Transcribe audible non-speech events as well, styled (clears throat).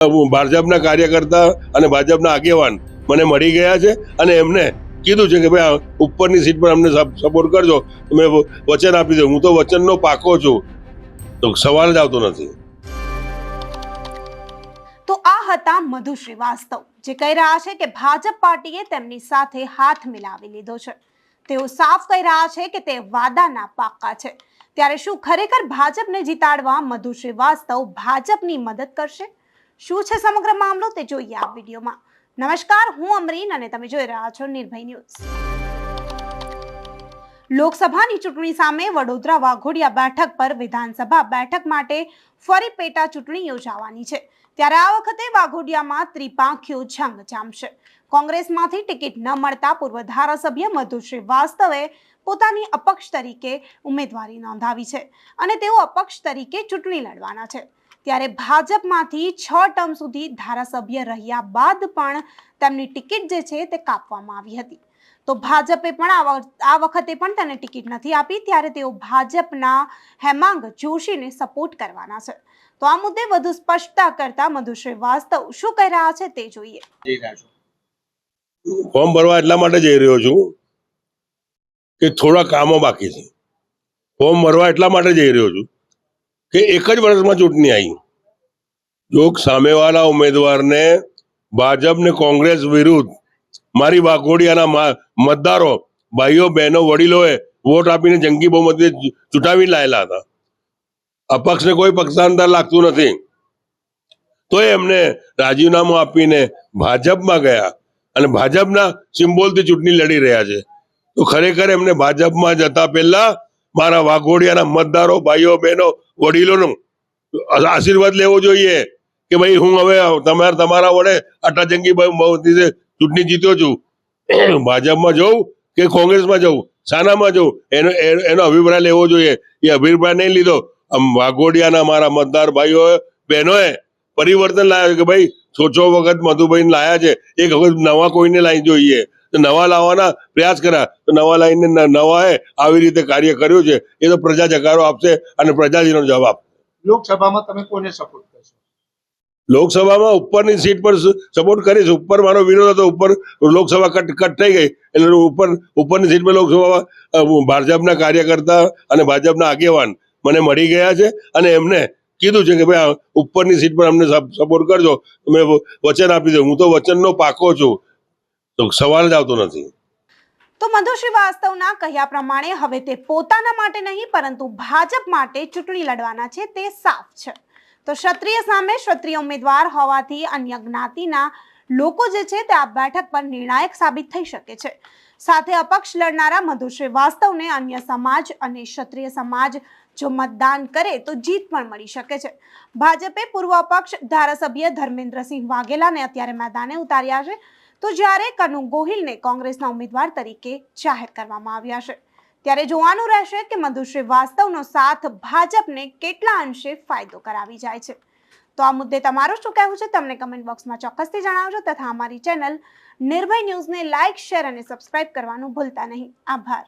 ભાજપના કાર્યકર્તા અને ભાજપના આગેવાન મને મળી ગયા છે અને એમને કીધું છે કે ભાઈ ઉપરની સીટ પર અમને સપોર્ટ કરજો. મેં વચન આપી દો હું તો વચનનો પાકો છું. તો સવાલ જ આવતો નથી. તો આ હતા મધુ શ્રીવાસ્તવ, જે કહી રહ્યા છે કે ભાજપ પાર્ટીએ તેમની સાથે હાથ મિલાવી લીધો છે. તેઓ સાફ કહી રહ્યા છે કે તે વાદાના પાકા છે. ત્યારે શું ખરેખર ભાજપને જીતાડવા મધુ શ્રીવાસ્તવ ભાજપની મદદ કરશે? શું છે સમગ્ર મામલો તે જોઈએ આ વિડીયોમાં. નમસ્કાર, હું અમરીન અને તમે જોઈ રહ્યા છો નિર્ભય ન્યૂઝ. લોકસભાની ચૂંટણી સામે વડોદરા વાઘોડિયા બેઠક પર વિધાનસભા બેઠક માટે ફરી પેટા ચૂંટણી યોજાવાની છે. ત્યારે આ વખતે વાઘોડિયામાં ત્રિપાંખ્યો જંગ જામશે. કોંગ્રેસમાંથી ટિકિટ ન મળતા પૂર્વ ધારાસભ્ય મધુ શ્રીવાસ્તવે પોતાની અપક્ષ તરીકે ઉમેદવારી નોંધાવી છે અને તેઓ અપક્ષ તરીકે ચૂંટણી લડવાના છે. ત્યારે ભાજપમાંથી છ ટર્મ સુધી ધારાસભ્ય રહ્યા બાદ પણ તેમની ટિકિટ જે છે તે કાપવામાં આવી હતી. તો ભાજપે પણ આ વખતે પણ તેને ટિકિટ નથી આપી, ત્યારે તેઓ ભાજપના હેમાંગ જોશીને સપોર્ટ કરવાના છે. તો આ મુદ્દે વધુ સ્પષ્ટતા કરતા મધુ શ્રીવાસ્તવ શું કહી રહ્યા છે તે જોઈએ. ફોર્મ ભરવા એટલા માટે જઈ રહ્યો છું કે થોડા કામો બાકી છે. ફોર્મ ભરવા એટલા માટે જઈ રહ્યો છું કે એક જ વર્ષમાં ચૂંટણી આવી. જો સામેવાળા ઉમેદવારને ભાજપ ને કોંગ્રેસ વિરુદ્ધ મારી વાઘોડિયાના મતદારો, ભાઈઓ, બહેનો, વડીલોએ વોટ આપીને જંગી બહુમતી ચૂંટાવી લાયેલા હતા. અપક્ષને કોઈ પક્ષાંતર લાગતું નથી. તો એમને રાજીનામું આપીને ભાજપમાં ગયા અને ભાજપના સિમ્બોલથી ચૂંટણી લડી રહ્યા છે. તો ખરેખર એમને ભાજપમાં જતા પહેલા મારા વાઘોડિયાના મતદારો, ભાઈઓ, બહેનો, વડીલોનો આશીર્વાદ લેવો જોઈએ કે ભાઈ હું હવે તમારા તમારા વડે આટલા જંગી ચૂંટણી જીત્યો છું. (clears throat) ભાજપમાં જવું કે કોંગ્રેસમાં જવું શાનામાં જવું એનો એનો- અભિપ્રાય લેવો જોઈએ. એ અભિપ્રાય નહીં લીધો વાઘોડિયાના મારા મતદાર ભાઈઓ, બહેનોએ પરિવર્તન લાવ્યો કે ભાઈ છો છો વખત મધુભાઈને લાયા છે. એક વખત નવા કોઈને લાવી જોઈએ. નવા લાવવાના પ્રયાસ કર્યા. તો નવા લાવીને નવાએ આવી રીતે કાર્ય કર્યું છે. એ તો પ્રજા જકારો આપશે અને પ્રજાજીનો જવાબ લોકસભામાં તમે કોને સપોર્ટ કરશો? લોકસભામાં ઉપરની સીટ પર સપોર્ટ કરીશ. ઉપર મારો વિરોધ હતો. ઉપર લોકસભા કટ કટ થઈ ગઈ. એટલે ઉપર ઉપરની સીટ પર લોકસભામાં ભાજપના કાર્યકર્તા અને ભાજપના આગેવાન મને મળી ગયા છે અને એમને કીધું છે કે ભાઈ ઉપરની સીટ પર અમને સપોર્ટ કરજો. મેં વચન આપી દઉં હું તો વચનનો પાકો છું. તો સવાલ જ આવતો નથી. તો મધુ શ્રીવાસ્તવના કહ્યા પ્રમાણે હવે તે પોતાના માટે નહીં, પરંતુ ભાજપ માટે ચૂંટણી લડવાના છે, તે સાફ છે. તો ક્ષત્રિય સામે ક્ષત્રિય ઉમેદવાર હોવાથી અન્ય જ્ઞાતિના લોકો જે છે તે આ બેઠક પર નિર્ણાયક સાબિત થઈ શકે છે. સાથે અપક્ષ લડનારા મધુ શ્રીવાસ્તવને અન્ય સમાજ અને ક્ષત્રિય સમાજ જો મતદાન કરે તો જીત પણ મળી શકે છે. ભાજપે પૂર્વ અપક્ષ ધારાસભ્ય ધર્મેન્દ્રસિંહ વાઘેલાને અત્યારે મેદાને ઉતાર્યા છે. તો જ્યારે કનુ ગોહિલને કોંગ્રેસના ઉમેદવાર તરીકે જાહેર કરવામાં આવ્યા છે, ત્યારે જોવાનું રહેશે કે મધુ શ્રીવાસ્તવનો સાથ ભાજપને કેટલા અંશે ફાયદો કરાવી જાય છે. તો આ મુદ્દે તમારું શું કહેવું છે, તમને કમેન્ટ બોક્સમાં ચોક્કસથી જણાવજો તથા અમારી ચેનલ નિર્ભય ન્યૂઝને લાઇક, શેર અને સબસ્ક્રાઇબ કરવાનું ભૂલતા નહીં. આભાર.